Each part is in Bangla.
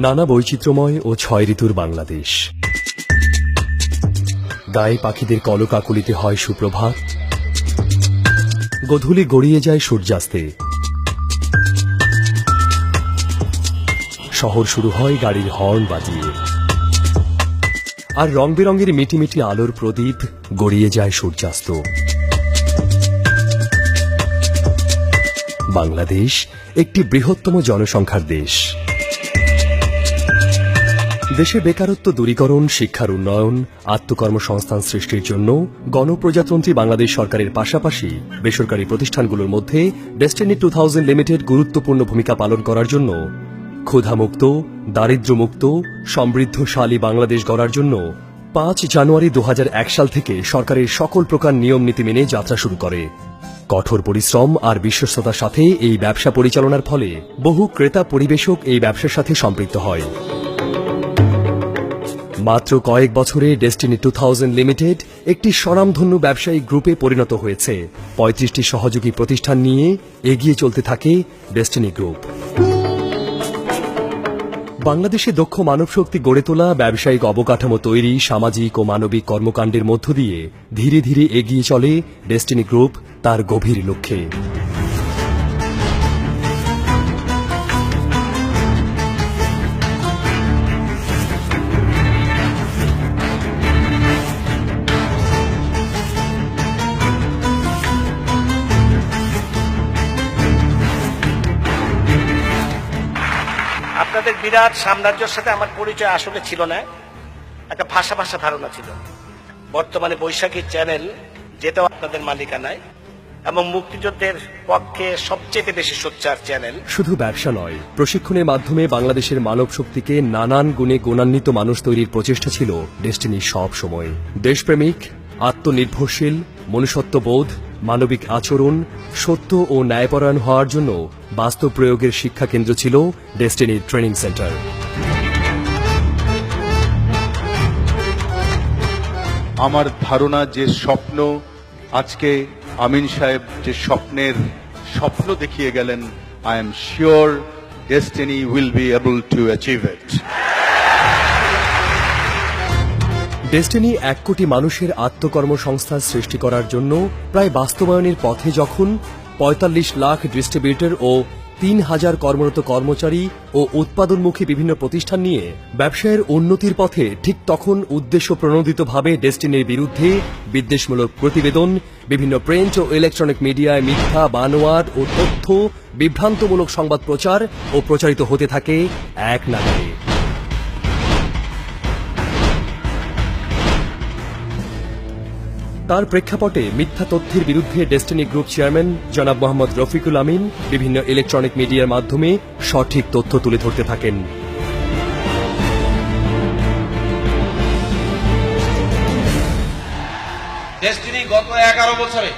নানা বৈচিত্র্যময় ও ছয় ঋতুর বাংলাদেশ। গায়ে পাখিদের কলকাকুলিতে হয় সুপ্রভাত। গধূলি গড়িয়ে যায় সূর্যাস্তে। শহর শুরু হয় গাড়ির হর্ন বাজিয়ে। আর রং বেরঙের মিটিমিটি আলোর প্রদীপ গড়িয়ে যায় সূর্যাস্ত। বাংলাদেশ একটি বৃহত্তম জনসংখ্যার দেশ। দেশে বেকারত্ব দূরীকরণ, শিক্ষার উন্নয়ন, আত্মকর্মসংস্থান সৃষ্টির জন্য গণপ্রজাতন্ত্রী বাংলাদেশ সরকারের পাশাপাশি বেসরকারি প্রতিষ্ঠানগুলোর মধ্যে ডেস্টিনি টু থাউজেন্ড লিমিটেড গুরুত্বপূর্ণ ভূমিকা পালন করার জন্য, ক্ষুধামুক্ত, দারিদ্র্যমুক্ত, সমৃদ্ধশালী বাংলাদেশ গড়ার জন্য পাঁচ জানুয়ারি দু হাজার এক সাল থেকে সরকারের সকল প্রকার নিয়ম নীতি মেনে যাত্রা শুরু করে। কঠোর পরিশ্রম আর বিশ্বস্ততার সাথে এই ব্যবসা পরিচালনার ফলে বহু ক্রেতা পরিবেশক এই ব্যবসার সাথে সম্পৃক্ত হয়। মাত্র কয়েক বছরে ডেস্টিনি টু থাউজেন্ড লিমিটেড একটি স্বনামধন্য ব্যবসায়িক গ্রুপে পরিণত হয়েছে। পঁয়ত্রিশটি সহযোগী প্রতিষ্ঠান নিয়ে এগিয়ে চলতে থাকে ডেস্টিনি গ্রুপ বাংলাদেশে দক্ষ মানবশক্তি গড়ে তোলা, ব্যবসায়িক অবকাঠামো তৈরি, সামাজিক ও মানবিক কর্মকাণ্ডের মধ্য দিয়ে ধীরে ধীরে এগিয়ে চলে ডেস্টিনি গ্রুপ তার গভীর লক্ষ্যে। আপনাদের বিরাট সাম্রাজ্যের সাথে আমার পরিচয় আসলে ছিল না, একটা ভাষা ভাষা ধারণা ছিল। বর্তমানে বৈশাখী চ্যানেল যেটাও আপনাদের মালিকানায় এবং মুক্তিযুদ্ধের পক্ষে সবচেয়ে বেশি সোচ্চার চ্যানেল। শুধু ব্যবসা নয়, প্রশিক্ষণের মাধ্যমে বাংলাদেশের মানব শক্তিকে নানান গুণে গুণান্বিত মানুষ তৈরির প্রচেষ্টা ছিল ডেস্টিনির সব সময়। দেশপ্রেমিক, আত্মনির্ভরশীল, মনুষ্যত্ববোধ মানবিক আচরণ সত্য ও ন্যায়পরায়ণ হওয়ার জন্য বাস্তব প্রয়োগের শিক্ষা কেন্দ্র ছিল ডেস্টিনির ট্রেনিং সেন্টার। আমার ধারণা যে স্বপ্ন, আজকে আমিন সাহেব যে স্বপ্নের স্বপ্ন দেখিয়ে গেলেন I am sure destiny will be able to achieve it destiny এক কোটি মানুষের আত্মকর্মসংস্থান সৃষ্টি করার জন্য প্রায় বাস্তবায়নের পথে যখন ৪৫ লাখ ডিস্ট্রিবিউটর ও তিন হাজার কর্মরত কর্মচারী ও উৎপাদনমুখী বিভিন্ন প্রতিষ্ঠান নিয়ে ব্যবসায়ের উন্নতির পথে ঠিক তখন উদ্দেশ্য প্রণোদিতভাবে ডেস্টিনির বিরুদ্ধে বিদ্বেষমূলক প্রতিবেদন, বিভিন্ন প্রিন্ট ও ইলেকট্রনিক মিডিয়ায় মিথ্যা বানোয়ার ও তথ্য বিভ্রান্তমূলক সংবাদ প্রচার ও প্রচারিত হতে থাকে এক নাগারে। তার প্রেক্ষাপটে মিথ্যা তথ্যের বিরুদ্ধে ডেস্টিনি গ্রুপ চেয়ারম্যান জনাব মোহাম্মদ রফিকুল আমিন বিভিন্ন ইলেকট্রনিক মিডিয়ার মাধ্যমে সঠিক তথ্য তুলে ধরতে থাকেন। ডেস্টিনি গত এগারো বছরে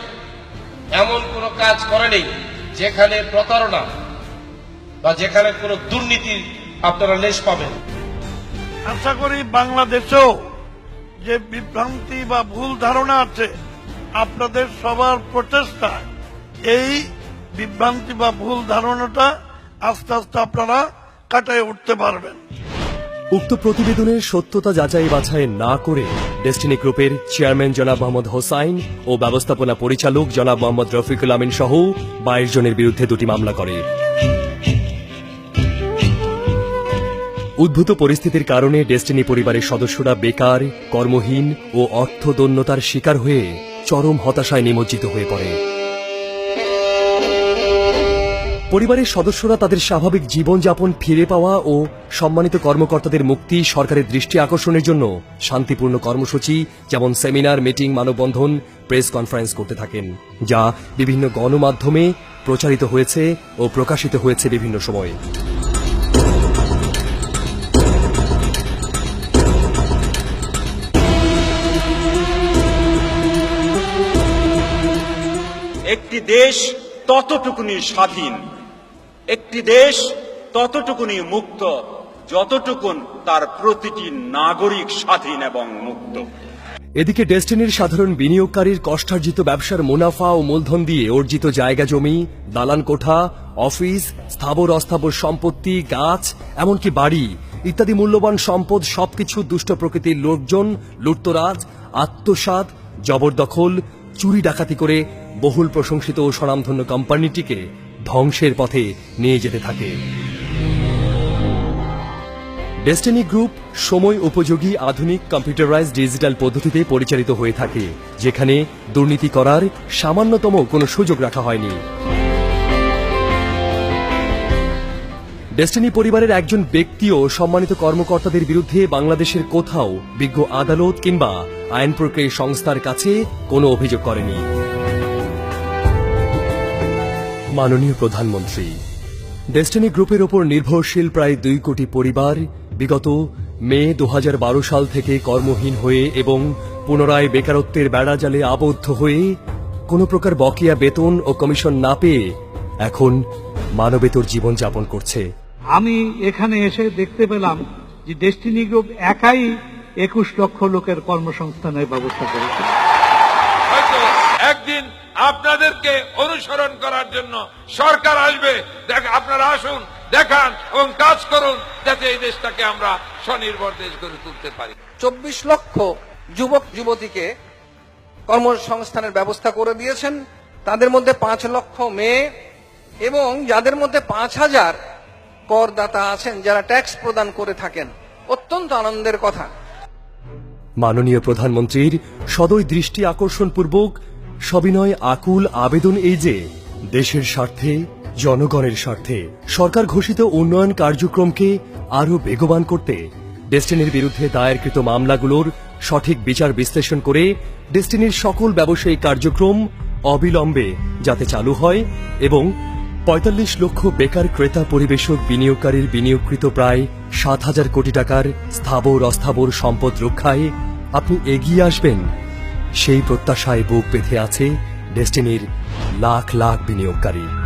এমন কোনো কাজ করেনি যেখানে প্রতারণা বা যেখানে কোনো দুর্নীতির আপনারা লেশ পাবেন। আশা করি বাংলাদেশেও যে বিভ্রান্তি বা ভুল ধারণা আছে, আপনাদের সবার প্রচেষ্টা এই বিভ্রান্তি বা ভুল ধারণাটা আস্তে আস্তে আপনারা কাটায় উঠতে পারবেন। উক্ত প্রতিবেদনের সত্যতা যাচাই বাছাই না করে ডেস্টিনি গ্রুপের চেয়ারম্যান জনাব মোহাম্মদ হোসাইন ও ব্যবস্থাপনা পরিচালক জনাব মোহাম্মদ রফিকুল আমিন সহ বাইশ জনের বিরুদ্ধে দুটি মামলা করে। উদ্ভূত পরিস্থিতির কারণে ডেস্টিনি পরিবারের সদস্যরা বেকার, কর্মহীন ও অর্থদন্যতার শিকার হয়ে চরম হতাশায় নিমজ্জিত হয়ে পড়ে। পরিবারের সদস্যরা তাদের স্বাভাবিক জীবনযাপন ফিরে পাওয়া ও সম্মানিত কর্মকর্তাদের মুক্তি সরকারের দৃষ্টি আকর্ষণের জন্য শান্তিপূর্ণ কর্মসূচি, যেমন সেমিনার, মিটিং, মানববন্ধন, প্রেস কনফারেন্স করতে থাকেন, যা বিভিন্ন গণমাধ্যমে প্রচারিত হয়েছে ও প্রকাশিত হয়েছে বিভিন্ন সময়ে। একটি দেশ ততটুকুনি স্বাধীন, একটি দেশ ততটুকুনি মুক্ত, যতটুকুন তার প্রতিটি নাগরিক স্বাধীন এবং মুক্ত। এদিকে ডেস্টিনির সাধারণ বিনিয়োগকারীর কষ্টার্জিত ব্যবসার মুনাফা ও মূলধন দিয়ে অর্জিত জায়গা জমি, দালান কোঠা, অফিস, স্থাবর অস্থাবর সম্পত্তি, গাছ, এমনকি বাড়ি ইত্যাদি মূল্যবান সম্পদ সবকিছু দুষ্ট প্রকৃতির লোকজন, লুটতরাজ, আত্মসাৎ, জবরদখল, চুরি ডাকাতি করে বহুল প্রশংসিত ও স্বনামধন্য কোম্পানিটিকে ধ্বংসের পথে নিয়ে যেতে থাকে। ডেস্টিনি গ্রুপ সময় উপযোগী আধুনিক কম্পিউটারাইজ ডিজিটাল পদ্ধতিতে পরিচালিত হয়ে থাকে, যেখানে দুর্নীতি করার সামান্যতম কোনো সুযোগ রাখা হয়নি। ডেস্টিনি পরিবারের একজন ব্যক্তি ও সম্মানিত কর্মকর্তাদের বিরুদ্ধে বাংলাদেশের কোথাও বিজ্ঞ আদালত কিংবা আইন প্রক্রিয়া সংস্থার কাছে কোনো অভিযোগ করেনি। মাননীয় প্রধানমন্ত্রী ডেস্টিনি গ্রুপের ওপর নির্ভরশীল প্রায় দুই কোটি পরিবার বিগত মে দু হাজার বারো সাল থেকে কর্মহীন হয়ে এবং পুনরায় বেকারত্বের বেড়াজালে আবদ্ধ হয়ে কোনো প্রকার বকেয়া বেতন ও কমিশন না পেয়ে এখন মানবেতর জীবনযাপন করছে। আমি এখানে এসে দেখতে পেলাম যে ডেস্টিনি গ্রুপ একাই একুশ লক্ষ লোকের কর্মসংস্থানের ব্যবস্থা করেছে। একদিন আপনাদেরকে অনুসরণ করার জন্য সরকার আসবে। দেখ আপনারা আসুন দেখান এবং কাজ করুন যাতে এই দেশটাকে আমরা স্বনির্ভর দেশ গড়ে তুলতে পারি। চব্বিশ লক্ষ যুবক যুবতীকে কর্মসংস্থানের ব্যবস্থা করে দিয়েছেন। তাদের মধ্যে পাঁচ লক্ষ মেয়ে এবং যাদের মধ্যে পাঁচ হাজার করদাতা আছেন যারা ট্যাক্স প্রদান করে থাকেন। অত্যন্ত আনন্দের কথা। মাননীয় প্রধানমন্ত্রীর সদয় দৃষ্টি আকর্ষণ আকর্ষণপূর্বক সবিনয় আকুল আবেদন এই যে, দেশের স্বার্থে, জনগণের স্বার্থে, সরকার ঘোষিত উন্নয়ন কার্যক্রমকে আরও বেগবান করতে, ডেস্টিনির বিরুদ্ধে দায়েরকৃত মামলাগুলোর সঠিক বিচার বিশ্লেষণ করে ডেস্টিনির সকল ব্যবসায়িক কার্যক্রম অবিলম্বে যাতে চালু হয় এবং পঁয়তাল্লিশ লক্ষ বেকার ক্রেতা পরিবেশক বিনিয়োগকারীর বিনিয়োগকৃত প্রায় সাত হাজার কোটি টাকার স্থাবর অস্থাবর সম্পদ রক্ষায় আপনি এগিয়ে আসবেন সেই প্রত্যাশায় বুক বেঁধে আছে ডেস্টিনির লাখ লাখ বিনিয়োগকারী।